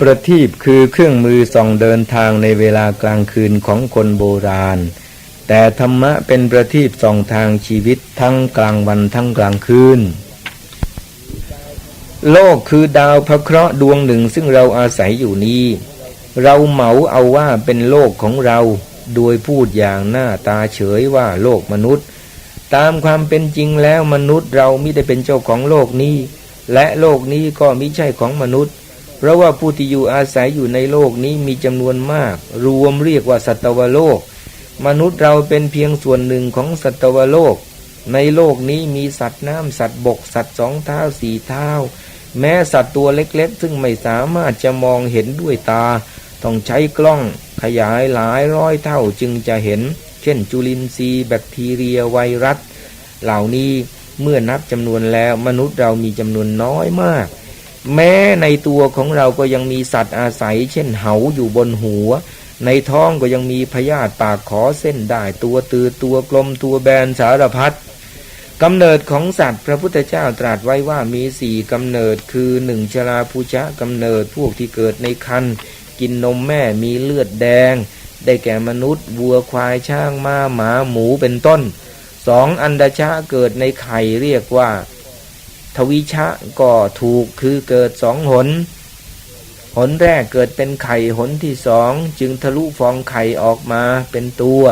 ประทีปคือเครื่องมือส่องเดินทางในเวลากลางคืนของคนโบราณ แต่ธรรมะเป็นประทีปส่องทางชีวิตทั้งกลางวันทั้งกลางคืน โลกคือดาวพระเคราะห์ดวงหนึ่งซึ่งเราอาศัยอยู่นี้ เราเหมาเอาว่าเป็นโลกของเรา โดยพูดอย่างหน้าตาเฉยว่าโลกมนุษย์ ตามความเป็นจริงแล้วมนุษย์เราไม่ได้เป็นเจ้าของโลกนี้ และโลกนี้ก็ไม่ใช่ของมนุษย์ เพราะว่าผู้ที่อยู่อาศัยอยู่ในโลกนี้มีจำนวนมาก รวมเรียกว่าสัตวโลก มนุษย์เราเป็นเพียงส่วนหนึ่งของสัตวโลก ในโลกนี้มีสัตว์น้ำสัตว์บก สัตว์สองเท้าสี่เท้า แม้สัตว์ตัวเล็กๆ ซึ่งไม่สามารถจะมองเห็นด้วยตา ต้องใช้กล้องขยายหลายร้อยเท่าจึงจะเห็น เช่น จุลินทรีย์แบคทีเรียไวรัส เหล่านี้เมื่อนับจำนวนแล้วมนุษย์เรามีจำนวนน้อยมาก แม้ในตัวของเราก็ยังมีสัตว์อาศัย เช่นเหาอยู่บนหัว ในท้องก็ยังมีพยาธิปากขอเส้นได้ตัวตือตัวกลมตัวแบนสารพัดกำเนิดของสัตว์พระพุทธเจ้าตรัสไว้ว่ามีสี่กำเนิดคือหนึ่งชราภูชะกำเนิดพวกที่เกิดในคันกินนมแม่มีเลือดแดง ได้แก่มนุษย์วัวควายช้างม้าหมาหมูเป็นต้นสองอันดชะเกิดในไข่เรียกว่า ทวิชะก็ถูกคือเกิดสองหน หนแรกเกิดเป็นไข่หนที่สองจึงทะลุฟองไข่ออกมาเป็นตัว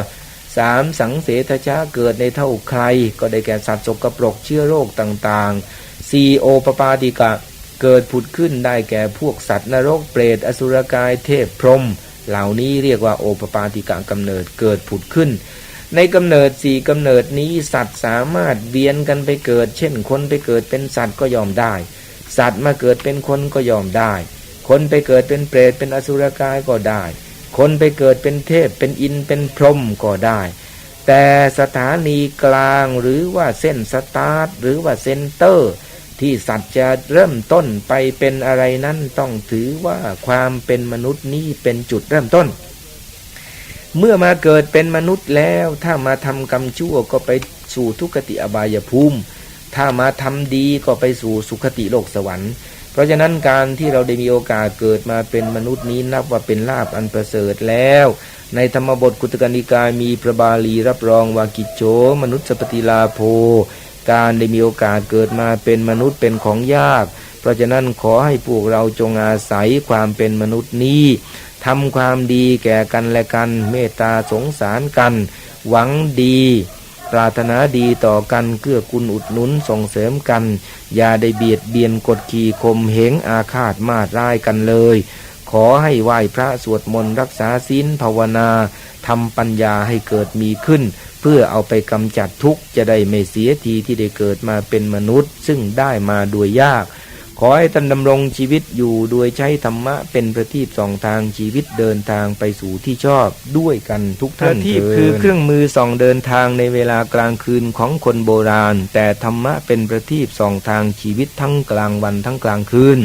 สามสังเสทชะเกิดในเท่าใคร ก็ได้แก่สัตว์สกปรกเชื้อโรคต่างๆสี่โอปปาติกะเกิดผุดขึ้นได้แก่พวกสัตว์นรกเปรตอสุรกายเทพพรหมเหล่านี้เรียกว่าโอปปาติกะกำเนิดเกิดผุดขึ้น ในกำเนิดสี่กำเนิดนี้สัตว์สามารถเวียนกันไปเกิด เช่นคนไปเกิดเป็นสัตว์ก็ยอมได้ สัตว์มาเกิดเป็นคนก็ยอมได้ คนไปเกิดเป็นเปรตเป็นอสุรกายก็ได้ คนไปเกิดเป็นเทพเป็นอินเป็นพรหมก็ได้ แต่สถานีกลางหรือว่าเส้นสตาร์ทหรือว่าเซนเตอร์ ที่สัตว์จะเริ่มต้นไปเป็นอะไรนั้นต้องถือว่าความเป็นมนุษย์นี้เป็นจุดเริ่มต้น เมื่อมาเกิดเป็นมนุษย์แล้ว ถ้ามาทำกรรมชั่วก็ไปสู่ทุกติอบายภูมิ ถ้ามาทำดีก็ไปสู่สุคติโลกสวรรค์ เพราะฉะนั้นการที่เราได้มีโอกาสเกิดมาเป็นมนุษย์นี้นับว่าเป็นลาภอันประเสริฐแล้ว ในธรรมบทกุตกนิกายมีพระบาลีรับรองว่ากิจโจมนุษย์สปฏิลาโภ การได้มีโอกาสเกิดมาเป็นมนุษย์เป็นของยาก เพราะฉะนั้นขอให้พวกเราจงอาศัยความเป็นมนุษย์นี้ ทำความดีแก่กันและกัน เมตตาสงสารกัน หวังดี ปรารถนาดีต่อกันเกื้อกูลอุดหนุนส่งเสริมกัน อย่าได้เบียดเบียนกดขี่ข่มเหงอาฆาตมาดร้ายกันเลย ขอให้ไหว้พระสวดมนต์รักษาศีลภาวนาทำปัญญาให้เกิดมีขึ้น เพื่อเอาไปกำจัดทุกข์จะได้ไม่เสียทีที่ได้เกิดมาเป็นมนุษย์ ซึ่งได้มาโดยยาก ขอให้ท่านดำรงชีวิตอยู่โดยใช้ธรรมะเป็นประทีปส่องทางชีวิตเดินทางไปสู่ที่ชอบด้วยกันทุกท่านประทีปเถิดคือเครื่องมือส่องเดินทางในเวลากลางคืนของคนโบราณ แต่ธรรมะเป็นประทีปส่องทางชีวิตทั้งกลางวันทั้งกลางคืน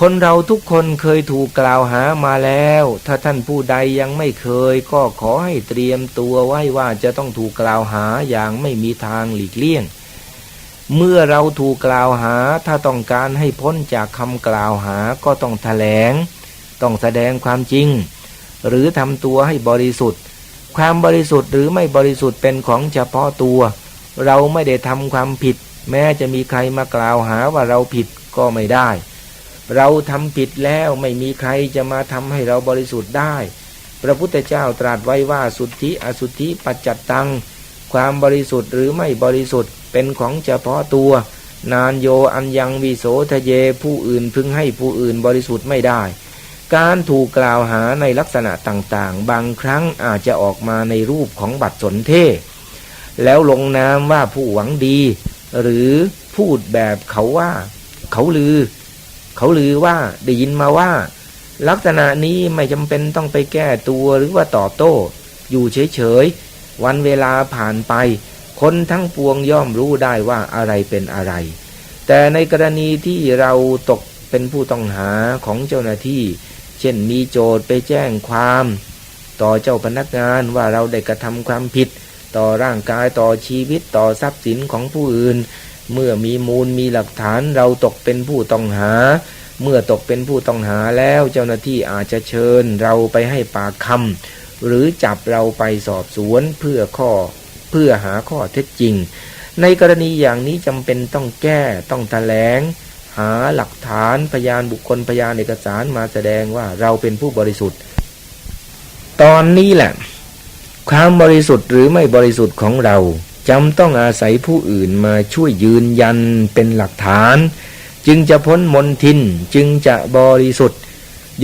คนเราทุกคนเคยถูกกล่าวหามาแล้ว ถ้าท่านผู้ใดยังไม่เคย ก็ขอให้เตรียมตัวไว้ว่าจะต้องถูกกล่าวหาอย่างไม่มีทางหลีกเลี่ยง เมื่อเราถูกกล่าวหาถ้าต้องการให้พ้นจากคำกล่าวหาก็ต้องแถลง ต้องแสดงความจริง หรือทำตัวให้บริสุทธิ์ ความบริสุทธิ์หรือไม่บริสุทธิ์เป็นของเฉพาะตัว เราไม่ได้ทำความผิด แม้จะมีใครมากล่าวหาว่าเราผิดก็ไม่ได้ เราทำผิดแล้วไม่มีใครจะมาทำให้เราบริสุทธิ์ได้ พระพุทธเจ้าตรัสไว้ว่าสุทธิอสุทธิปัจจัตตัง ความบริสุทธิ์หรือไม่บริสุทธิ์ เป็นของเฉพาะตัว นานโยอันยังวิโสทะเยผู้อื่นพึงให้ผู้อื่นบริสุทธิ์ไม่ได้ การถูกกล่าวหาในลักษณะต่างๆ บางครั้งอาจจะออกมาในรูปของบัตรสนเทศ แล้วลงนามว่าผู้หวังดี หรือพูดแบบเขาว่า เขาลือ เขาลือว่าได้ยินมาว่า ลักษณะนี้ไม่จำเป็นต้องไปแก้ตัวหรือว่าตอบโต้ อยู่เฉยๆวันเวลาผ่านไป คนทั้งปวงย่อมรู้ได้ว่าอะไรเป็นอะไร แต่ในกรณีที่เราตกเป็นผู้ต้องหาของเจ้าหน้าที่ เช่นมีโจทย์ไปแจ้งความ ต่อเจ้าพนักงานว่าเราได้กระทำความผิด ต่อร่างกายต่อชีวิตต่อทรัพย์สินของผู้อื่น เมื่อมีมูลมีหลักฐานเราตกเป็นผู้ต้องหา เมื่อตกเป็นผู้ต้องหาแล้วเจ้าหน้าที่อาจจะเชิญเราไปให้ปากคำหรือจับเราไปสอบสวนเพื่อข้อ เพื่อหาข้อเท็จจริง ในกรณีอย่างนี้จำเป็นต้องแก้ต้องแถลง หาหลักฐานพยานบุคคลพยานเอกสารมาแสดงว่าเราเป็นผู้บริสุทธิ์ ตอนนี้แหละ ความบริสุทธิ์หรือไม่บริสุทธิ์ของเราจำต้องอาศัยผู้อื่นมาช่วยยืนยันเป็นหลักฐาน จึงจะพ้นมนทินจึงจะบริสุทธิ์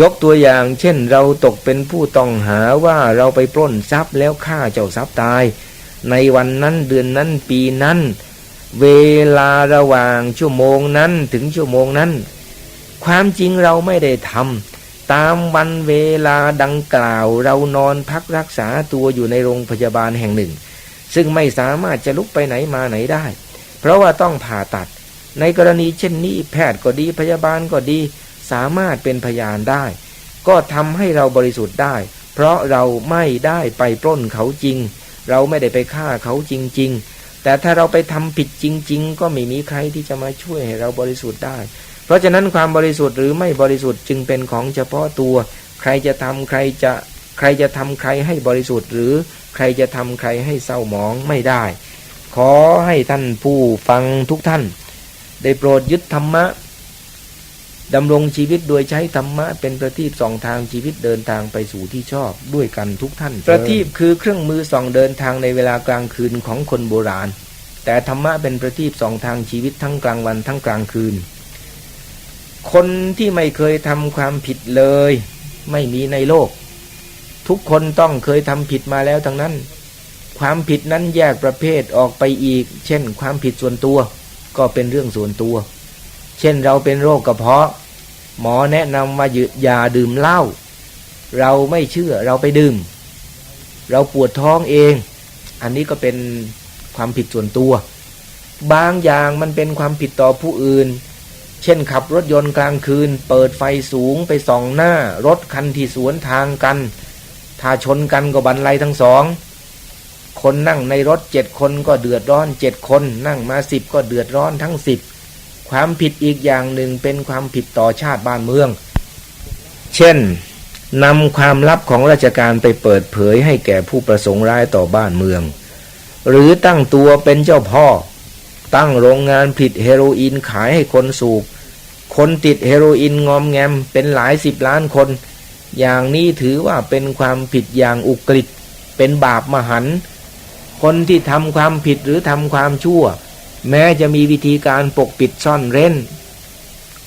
ยกตัวอย่างเช่นเราตกเป็นผู้ต้องหาว่าเราไปปล้นทรัพย์แล้วฆ่าเจ้าทรัพย์ตาย ในวันนั้นเดือนนั้นปีนั้น เวลาระหว่างชั่วโมงนั้นถึงชั่วโมงนั้น ความจริงเราไม่ได้ทำตามวันเวลาดังกล่าวเรานอนพักรักษาตัวอยู่ในโรงพยาบาลแห่งหนึ่ง ซึ่งไม่สามารถจะลุกไปไหนมาไหนได้ เพราะว่าต้องผ่าตัด ในกรณีเช่นนี้แพทย์ก็ดีพยาบาลก็ดี สามารถเป็นพยานได้ ก็ทำให้เราบริสุทธิ์ได้ เพราะเราไม่ได้ไปปล้นเขาจริง เราไม่ได้ไปฆ่าเขาจริง ๆ แต่ถ้าเราไปทำผิดจริง ๆ ก็ไม่มีใครที่จะมาช่วยให้เราบริสุทธิ์ได้ เพราะฉะนั้นความบริสุทธิ์หรือไม่บริสุทธิ์จึงเป็นของเฉพาะตัว ใครจะทำใครจะใครจะทำใครให้บริสุทธิ์ หรือใครจะทำใครให้เศร้าหมองไม่ได้ ขอให้ท่านผู้ฟังทุกท่าน ได้โปรดยึดธรรมะ ดำรงชีวิตโดยใช้ธรรมะเป็นประทีปส่องทางชีวิตเดินทางไปสู่ที่ชอบด้วยกันทุกท่าน ประทีปคือเครื่องมือส่องเดินทางในเวลากลางคืนของคนโบราณ แต่ธรรมะเป็นประทีปส่องทางชีวิตทั้งกลางวันทั้งกลางคืน คนที่ไม่เคยทำความผิดเลย ไม่มีในโลก ทุกคนต้องเคยทำผิดมาแล้วทั้งนั้น ความผิดนั้นแยกประเภทออกไปอีก เช่น ความผิดส่วนตัว ก็เป็นเรื่องส่วนตัว เช่นเราเป็นโรคกระเพาะ หมอแนะนำว่าอย่าดื่มเหล้าเราไม่เชื่อเราไปดื่ม เราปวดท้องเอง อันนี้ก็เป็นความผิดส่วนตัว บางอย่างมันเป็นความผิดต่อผู้อื่น เช่นขับรถยนต์กลางคืน เปิดไฟสูงไปส่องหน้า รถคันที่สวนทางกัน ถ้าชนกันก็บันไลทั้งสองคนนั่งในรถเจ็ดคนก็เดือดร้อนเจ็ดคน นั่งมาสิบก็เดือดร้อนทั้งสิบ ความผิดอีกอย่างหนึ่งเป็นความผิดต่อชาติบ้านเมือง เช่นนำความลับของราชการไปเปิดเผยให้แก่ผู้ประสงค์ร้ายต่อบ้านเมือง หรือตั้งตัวเป็นเจ้าพ่อ ตั้งโรงงานผลิตเฮโรอีนขายให้คนสูบ คนติดเฮโรอีนงอมแงมเป็นหลายสิบล้านคน อย่างนี้ถือว่าเป็นความผิดอย่างอุกฤษเป็นบาปมหัน คนที่ทำความผิดหรือทำความชั่ว แม้จะมีวิธีการปกปิดซ่อนเร้น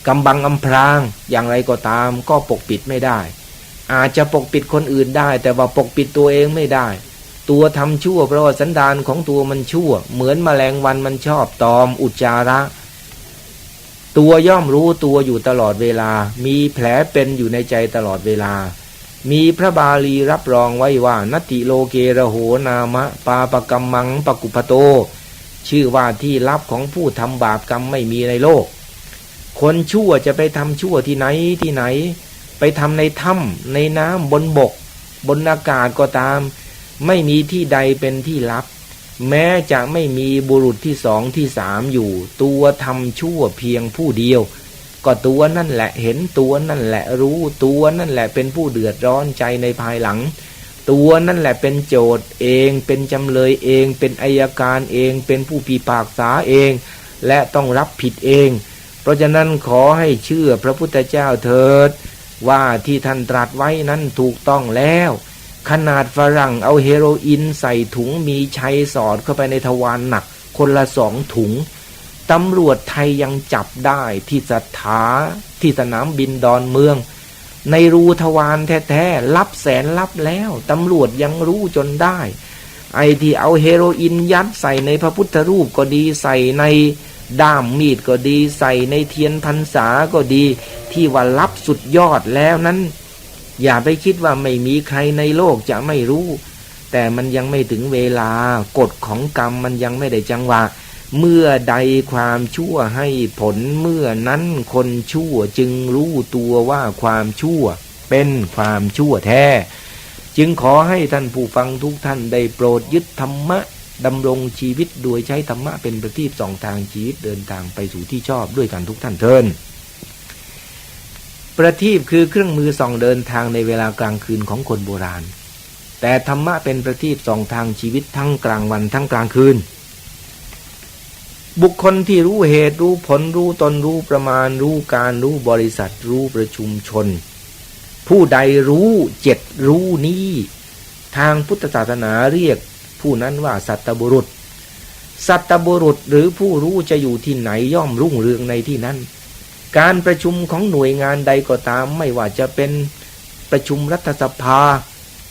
กำบังอำพรางอย่างไรก็ตามก็ปกปิดไม่ได้ อาจจะปกปิดคนอื่นได้ แต่ว่าปกปิดตัวเองไม่ได้ ตัวทำชั่วเพราะว่าสันดานของตัวมันชั่ว เหมือนมแมลงวันมันชอบตอมอุจจาระ ตัวย่อมรู้ตัวอยู่ตลอดเวลา มีแผลเป็นอยู่ในใจตลอดเวลา มีพระบาลีรับรองไว้ว่า นติโลเกระโหนามะ ปาปกรรมังปกุปโต ชื่อว่าที่ลับของผู้ทำบาปกรรมไม่มีในโลก คนชั่วจะไปทำชั่วที่ไหนที่ไหน ไปทำในถ้ำในน้ำบนบก บนอากาศก็ตาม ไม่มีที่ใดเป็นที่ลับ แม้จะไม่มีบุรุษที่สองที่สามอยู่ ตัวทำชั่วเพียงผู้เดียว ก็ตัวนั่นแหละเห็นตัวนั่นแหละรู้ตัวนั่นแหละเป็นผู้เดือดร้อนใจในภายหลัง ตัวนั่นแหละเป็นโจทย์เอง เป็นจำเลยเอง เป็นอายการเอง เป็นผู้พิพากษาเอง และต้องรับผิดเอง เพราะฉะนั้นขอให้เชื่อพระพุทธเจ้าเถิด ว่าที่ท่านตรัสไว้นั้นถูกต้องแล้ว ขนาดฝรั่งเอาเฮโรอีนใส่ถุงมีชัยสอดเข้าไปในทวารหนัก คนละสองถุงตำรวจไทยยังจับได้ที่สถาที่สนามบินดอนเมือง ในรูทวารแท้ๆรับแสนรับแล้วตำรวจยังรู้จนได้ ไอ้ที่เอาเฮโรอีนยัดใส่ในพระพุทธรูปก็ดีใส่ในด้ามมีดก็ดีใส่ในเทียนพรรษาก็ดี ที่ว่ารับสุดยอดแล้วนั้น อย่าไปคิดว่าไม่มีใครในโลกจะไม่รู้ แต่มันยังไม่ถึงเวลากฎของกรรมมันยังไม่ได้จังหวะ เมื่อใดความชั่วให้ผลเมื่อนั้นคนชั่วจึงรู้ตัวว่าความชั่วเป็นความชั่วแท้ จึงขอให้ท่านผู้ฟังทุกท่านได้โปรดยึดธรรมะดำรงชีวิตโดยใช้ธรรมะเป็นประทีปสองทางชีวิตเดินทางไปสู่ที่ชอบด้วยกันทุกท่านเทินประทีปคือเครื่องมือส่องเดินทางในเวลากลางคืนของคนโบราณ แต่ธรรมะเป็นประทีปส่องทางชีวิตทั้งกลางวันทั้งกลางคืน บุคคลที่รู้เหตุรู้ผลรู้ตนรู้ประมาณรู้การรู้บริษัทรู้ประชุมชน ผู้ใดรู้เจ็ดรู้นี้ ทางพุทธศาสนาเรียกผู้นั้นว่าสัตบุรุษ สัตบุรุษหรือผู้รู้จะอยู่ที่ไหนย่อมรุ่งเรืองในที่นั้น การประชุมของหน่วยงานใดก็ตามไม่ว่าจะเป็นประชุมรัฐสภา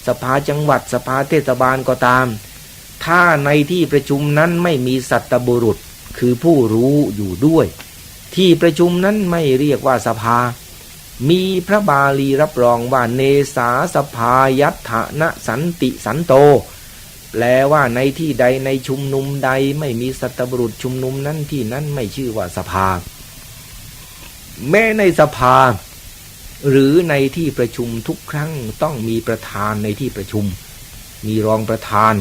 สภาจังหวัดสภาเทศบาลก็ตาม ถ้าในที่ประชุมนั้นไม่มีสัตบุรุษ คือผู้รู้อยู่ด้วย ที่ประชุมนั้นไม่เรียกว่าสภา มีพระบาลีรับรองว่าเนสาสภายัตถนะสันติสันโต แปลว่าในที่ใดในชุมนุมใดไม่มีสัตบุรุษชุมนุมนั้นที่นั้นไม่ชื่อว่าสภา แม้ในสภา หรือในที่ประชุมทุกครั้งต้องมีประธานในที่ประชุม มีรองประธาน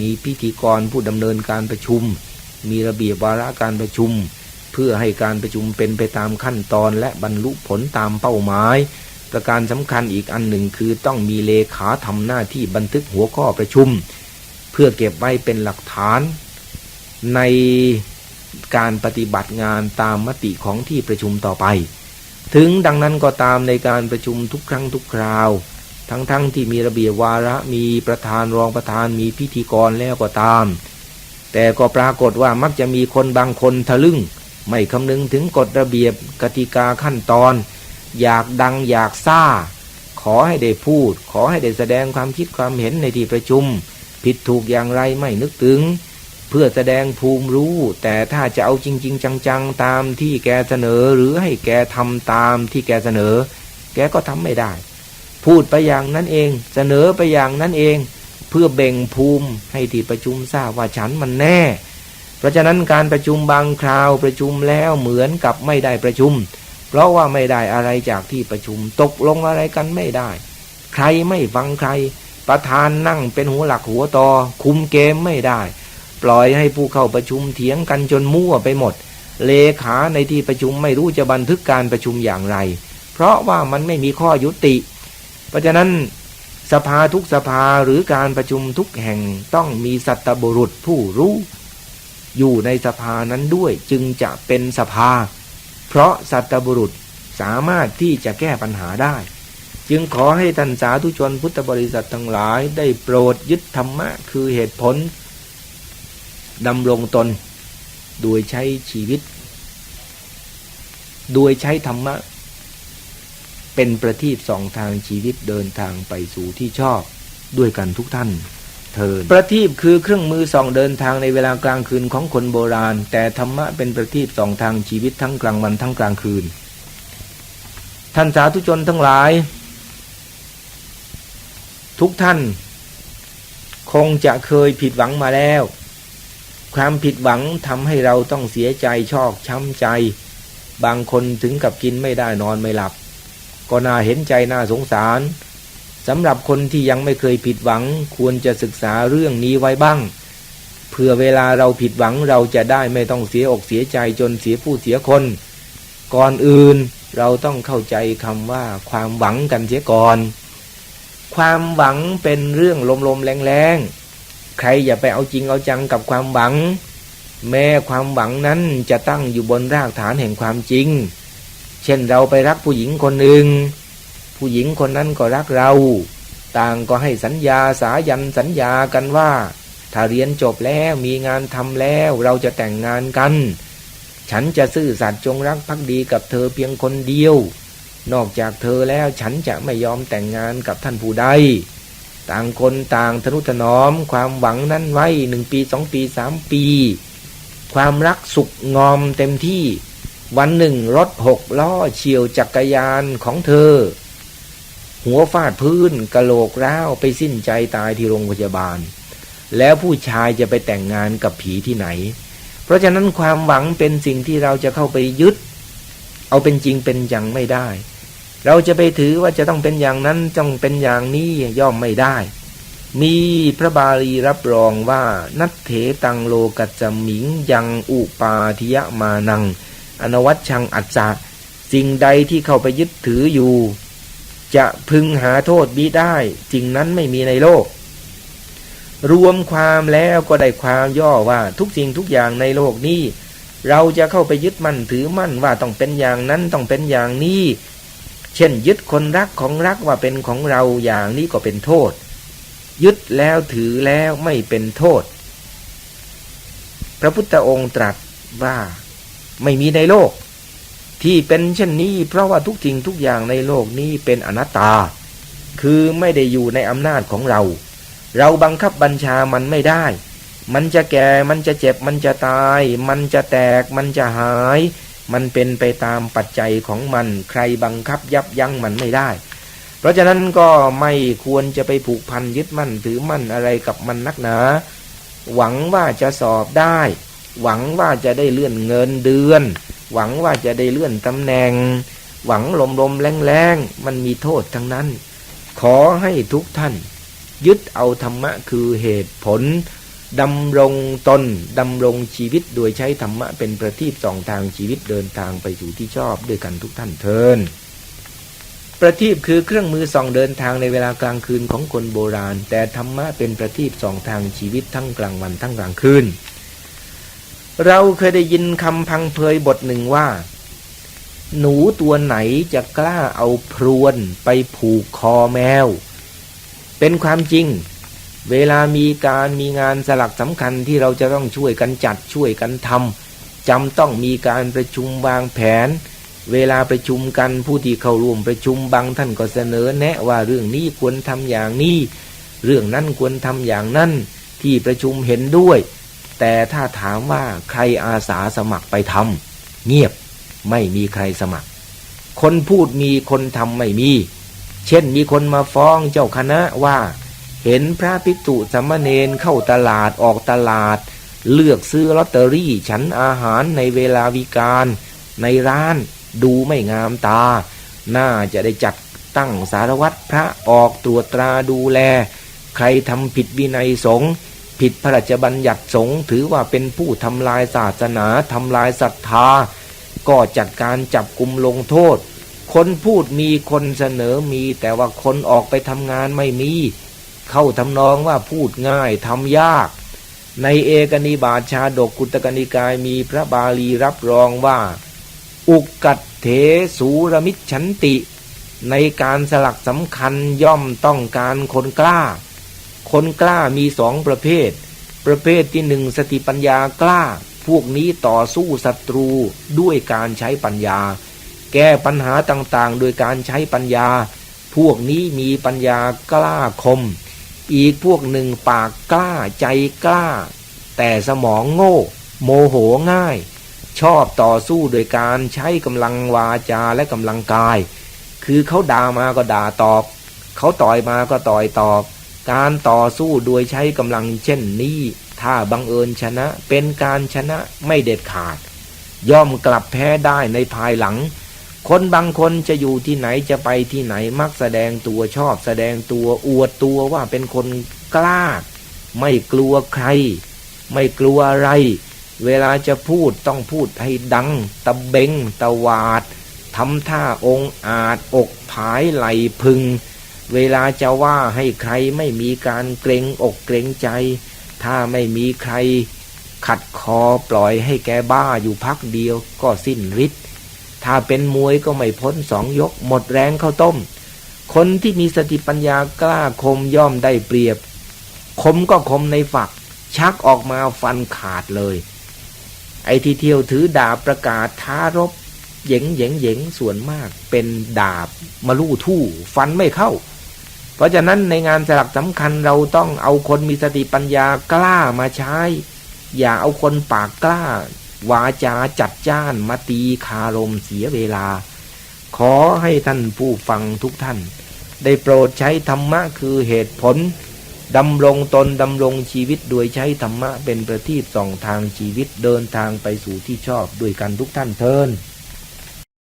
มีพิธีกรผู้ดำเนินการประชุม มีระเบียบวาระการประชุม เพื่อให้การประชุมเป็นไปตามขั้นตอนและบรรลุผลตามเป้าหมาย ประการสำคัญอีกอันหนึ่งคือต้องมีเลขาทำหน้าที่บันทึกหัวข้อประชุม เพื่อเก็บไว้เป็นหลักฐานในการปฏิบัติงานตามมติของที่ประชุมต่อไป ถึงดังนั้นก็ตามในการประชุมทุกครั้งทุกคราว ทั้งๆทที่มีระเบียบวาระมีประธานรองประธานมีพิธีกรแล้วก็ตาม แต่ก็ปรากฏว่ามักจะมีคนบางคนทะลึ่ง ไม่คำนึงถึงกฎระเบียบกติกาขั้นตอน อยากดังอยากซ่า ขอให้ได้พูด ขอให้ได้แสดงความคิดความเห็นในที่ประชุม ผิดถูกอย่างไรไม่นึกถึง เพื่อแสดงภูมิรู้ แต่ถ้าจะเอาจริง ๆ จังๆ ตามที่แกเสนอหรือให้แกทำตามที่แกเสนอ แกก็ทำไม่ได้ พูดไปอย่างนั้นเอง เสนอไปอย่างนั้นเอง เพื่อเบ่งภูมิให้ที่ประชุมทราบว่าฉันมันแน่ เพราะฉะนั้นการประชุมบางคราวประชุมแล้วเหมือนกับไม่ได้ประชุม เพราะว่าไม่ได้อะไรจากที่ประชุม ตกลงอะไรกันไม่ได้ ใครไม่ฟังใคร ประธานนั่งเป็นหัวหลักหัวตอ คุมเกมไม่ได้ ปล่อยให้ผู้เข้าประชุมเถียงกันจนมั่วไปหมด เลขาในที่ประชุมไม่รู้จะบันทึกการประชุมอย่างไร เพราะว่ามันไม่มีข้อยุติ เพราะฉะนั้น สภาทุกสภาหรือการประชุมทุกแห่งต้องมีสัตบุรุษผู้รู้ อยู่ในสภานั้นด้วยจึงจะเป็นสภา เพราะสัตบุรุษสามารถที่จะแก้ปัญหาได้ จึงขอให้ท่านสาธุชนพุทธบริษัททั้งหลายได้โปรดยึดธรรมะคือเหตุผลดำรงตน โดยใช้ชีวิต โดยใช้ธรรมะ เป็นประทีปสองทางชีวิตเดินทางไปสู่ที่ชอบด้วยกันทุกท่านเทินประทีปคือเครื่องมือส่องเดินทางในเวลากลางคืนของคนโบราณ แต่ธรรมะเป็นประทีปสองทางชีวิตทั้งกลางวันทั้งกลางคืน ท่านสาธุชนทั้งหลาย ทุกท่าน คงจะเคยผิดหวังมาแล้ว ความผิดหวังทำให้เราต้องเสียใจชอกช้ำใจ บางคนถึงกับกินไม่ได้นอนไม่หลับ ก็น่าเห็นใจน่าสงสารสำหรับคนที่ยังไม่เคยผิดหวัง ควรจะศึกษาเรื่องนี้ไว้บ้างเพื่อเวลาเราผิดหวังเราจะได้ไม่ต้องเสียอกเสียใจจนเสียผู้เสียคน ก่อนอื่นเราต้องเข้าใจคำว่าความหวังกันเสียก่อน ความหวังเป็นเรื่องลมๆแรงๆ ใครอย่าไปเอาจริงเอาจังกับความหวัง แม้ความหวังนั้นจะตั้งอยู่บนรากฐานแห่งความจริง เช่นเราไปรักผู้หญิงคนหนึ่ง ผู้หญิงคนนั้นก็รักเรา ต่างก็ให้สัญญาสายันสัญญากันว่า ถ้าเรียนจบแล้วมีงานทำแล้วเราจะแต่งงานกัน ฉันจะซื่อสัตย์จงรักภักดีกับเธอเพียงคนเดียว นอกจากเธอแล้วฉันจะไม่ยอมแต่งงานกับท่านผู้ใดต่างคนต่างทนุถนอมความหวังนั้นไว้หนึ่งปีสองปีสามปี ความรักสุขงอมเต็มที่ วันหนึ่งรถหกล้อเฉียวจักรยานของเธอ หัวฟาดพื้นกะโหลกร้าวไปสิ้นใจตายที่โรงพยาบาล แล้วผู้ชายจะไปแต่งงานกับผีที่ไหน เพราะฉะนั้นความหวังเป็นสิ่งที่เราจะเข้าไปยึด เอาเป็นจริงเป็นจังไม่ได้ เราจะไปถือว่าจะต้องเป็นอย่างนั้นต้องเป็นอย่างนี้ย่อมไม่ได้ มีพระบาลีรับรองว่านัตเถตังโลกัจจมิงยังอุปาทิยมานัง อนวัชชังอัจจะสิ่งใดที่เข้าไปยึดถืออยู่ จะพึงหาโทษมิได้สิ่งนั้นไม่มีในโลก รวมความแล้วก็ได้ความย่อว่าทุกสิ่งทุกอย่างในโลกนี้เราจะเข้าไปยึดมั่นถือมั่นว่าต้องเป็นอย่างนั้นต้องเป็นอย่างนี้ เช่น ยึดคนรักของรักว่าเป็นของเราอย่างนี้ก็เป็นโทษ ยึดแล้วถือแล้วไม่เป็นโทษ พระพุทธองค์ตรัสว่า ไม่มีในโลก ที่เป็นเช่นนี้ เพราะว่าทุกสิ่งทุกอย่างในโลกนี้เป็นอนัตตา คือไม่ได้อยู่ในอำนาจของเรา เราบังคับบัญชามันไม่ได้ มันจะแก่มันจะเจ็บมันจะตาย มันจะแตกมันจะหาย มันเป็นไปตามปัจจัยของมัน ใครบังคับยับยั้งมันไม่ได้ เพราะฉะนั้นก็ไม่ควรจะไปผูกพันยึดมั่นถือมั่นอะไรกับมันนักหนา หวังว่าจะสอบได้ หวังว่าจะได้เลื่อนเงินเดือน หวังว่าจะได้เลื่อนตำแหน่ง หวังลมลมแรงแรงๆมันมีโทษทั้งนั้น ขอให้ทุกท่าน ยึดเอาธรรมะคือเหตุผลดำรงตนดำรงชีวิตโดยใช้ธรรมะเป็นประทีปส่องทางชีวิตเดินทางไปสู่ที่ชอบด้วยกันทุกท่านเทินประทีปคือเครื่องมือส่องเดินทางในเวลากลางคืนของคนโบราณ แต่ธรรมะเป็นประทีปส่องทางชีวิตทั้งกลางวันทั้งกลางคืน เราเคยได้ยินคำพังเพยบทหนึ่งว่า หนูตัวไหนจะกล้าเอาพรวนไปผูกคอแมว เป็นความจริง เวลามีการมีงานสลักสำคัญที่เราจะต้องช่วยกันจัดช่วยกันทำจำต้องมีการประชุมวางแผน เวลาประชุมกันผู้ที่เข้าร่วมประชุมบางท่านก็เสนอแนะว่าเรื่องนี้ควรทำอย่างนี้ เรื่องนั้นควรทำอย่างนั้นที่ประชุมเห็นด้วย แต่ถ้าถามว่าใครอาสาสมัครไปทำเงียบไม่มีใครสมัคร คนพูดมีคนทำไม่มี เช่นมีคนมาฟ้องเจ้าคณะว่า เห็นพระภิกษุสามเณรเข้าตลาดออกตลาด เลือกซื้อลอตเตอรี่ฉันอาหารในเวลาวิการ ในร้านดูไม่งามตา น่าจะได้จัดตั้งสารวัตรพระออกตรวจตราดูแล ใครทำผิดวินัยสงฆ์ ผิดพระราชบัญญัติสงฆ์ถือว่าเป็นผู้ทำลายศาสนาทำลายศรัทธา ก็จัดการจับกลุ่มลงโทษ คนพูดมีคนเสนอมี แต่ว่าคนออกไปทำงานไม่มี เข้าทำนองว่าพูดง่ายทำยาก ในเอกนิบาตชาดกกุตกนิกายมีพระบาลีรับรองว่า อุกกัตเถสูรมิชันติ ในการสลักสำคัญย่อมต้องการคนกล้า คนกล้ามีสองประเภท ประเภทที่หนึ่งสติปัญญากล้า พวกนี้ต่อสู้ศัตรูด้วยการใช้ปัญญา แก้ปัญหาต่างๆ โดยการใช้ปัญญา พวกนี้มีปัญญากล้าคม อีกพวกหนึ่งปากกล้าใจกล้า แต่สมองโง่ โมโหง่าย ชอบต่อสู้โดยการใช้กำลังวาจาและกำลังกาย คือเขาด่ามาก็ด่าตอบ เขาต่อยมาก็ต่อยตอบ การต่อสู้โดยใช้กำลังเช่นนี้ ถ้าบังเอิญชนะเป็นการชนะไม่เด็ดขาด ย่อมกลับแพ้ได้ในภายหลัง คนบางคนจะอยู่ที่ไหนจะไปที่ไหนมักแสดงตัวชอบแสดงตัวอวดตัวว่าเป็นคนกล้า ไม่กลัวใคร ไม่กลัวอะไร เวลาจะพูดต้องพูดให้ดัง ตะเบงตะวาดทำท่าองค์อาจอกผายไหลพึง เวลาจะว่าให้ใครไม่มีการเกรงอกเกรงใจ ถ้าไม่มีใครขัดคอปล่อยให้แกบ้าอยู่พักเดียวก็สิ้นฤทธิ์ถ้าเป็นมวยก็ไม่พ้นสองยกหมดแรงเข้าต้ม คนที่มีสติปัญญากล้าคมย่อมได้เปรียบ คมก็คมในฝัก ชักออกมาฟันขาดเลย ไอ้ที่เที่ยวถือดาบประกาศท้ารบเหยงเหยงเหยงส่วนมากเป็นดาบมาลู่ทู่ ฟันไม่เข้า เพราะฉะนั้นในงานสลักสำคัญเราต้องเอาคนมีสติปัญญากล้ามาใช้ อย่าเอาคนปากกล้า วาจาจัดจ้านมาตีคารมเสียเวลา ขอให้ท่านผู้ฟังทุกท่าน ได้โปรดใช้ธรรมะคือเหตุผลดำรงตนดำรงชีวิตโดยใช้ธรรมะเป็นประทีปส่องทางชีวิตเดินทางไปสู่ที่ชอบด้วยกันทุกท่านเทิน